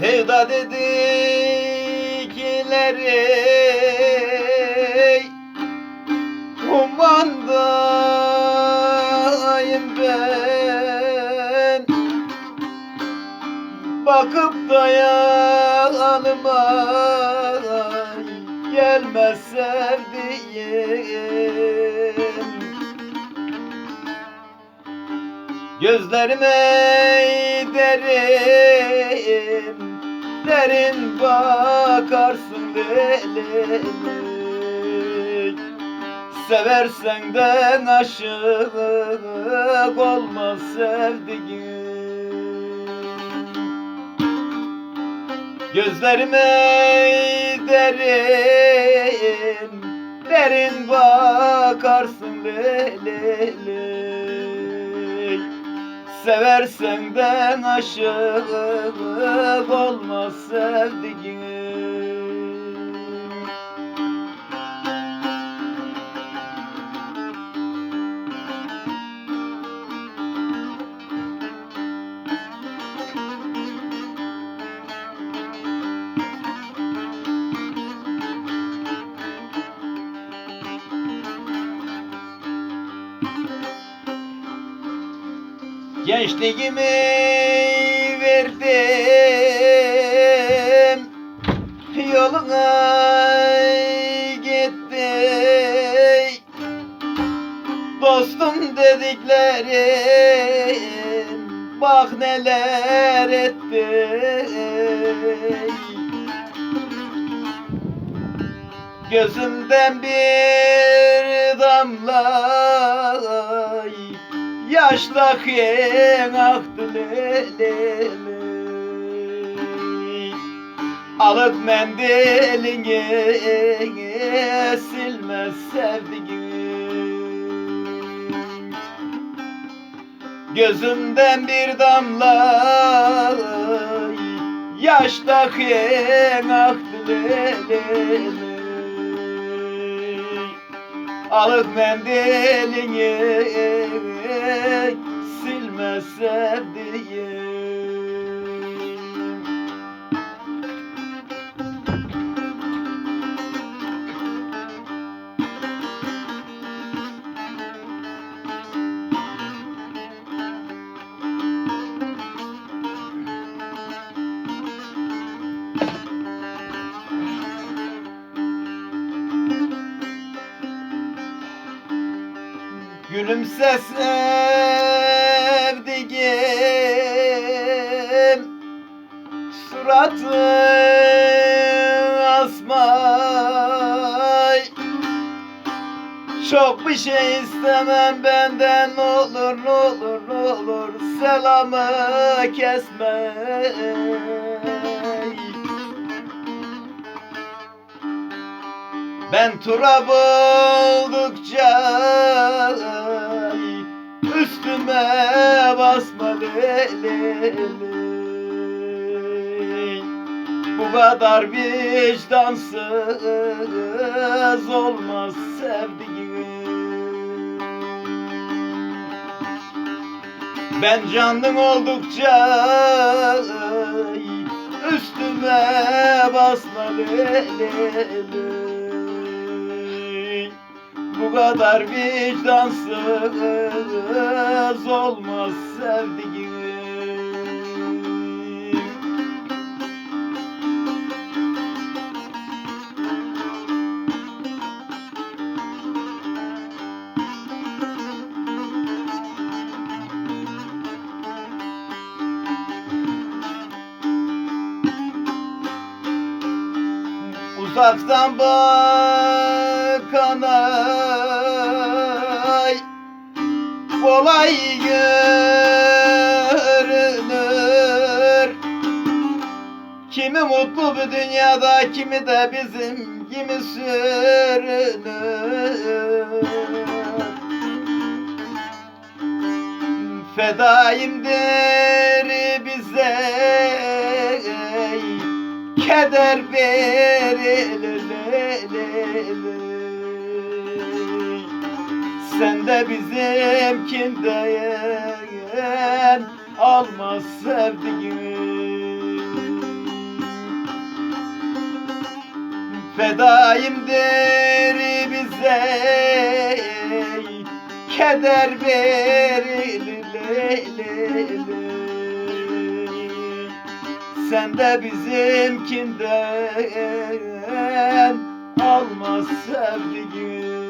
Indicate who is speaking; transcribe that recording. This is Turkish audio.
Speaker 1: Sevda dedikleri Kumandayım ben. Bakıp da yanıma Gelmez Gözlerime derin Derin bakarsın delik Seversen de aşık olmaz sevdiğim Gözlerime derin Derin bakarsın leleley Seversen de aşık olmaz sevdiğim Gençliğimi verdim Yoluna gitti Dostum dediklerim Bak neler etti Gözümden bir damla Yaş dakiyen aktı lelele Alıp mendilini silmez sevdiğim Gözümden bir damla Yaş dakiyen aktı Alıp mendilini sevdiğim Gülümse sevdiğim Suratı asmay. Çok bir şey istemem benden ne olur ne olur ne olur Selamı kesme Ben turab oldukça leleley Bu kadar vicdansız olmaz sevdiğim. Ben canın oldukça üstüme basma leleley Bu kadar vicdansız olmaz sevdiğim Uzaktan bakana kolay görünür. Kimi mutlu bu dünyada kimi de bizim gibi sürünür. Fedaimdir bize kadar verilir. Sen de bizimkinden alma sevdiğimi Fedayimdir bize keder verilir sen de bizimkinden Alma sevdiğim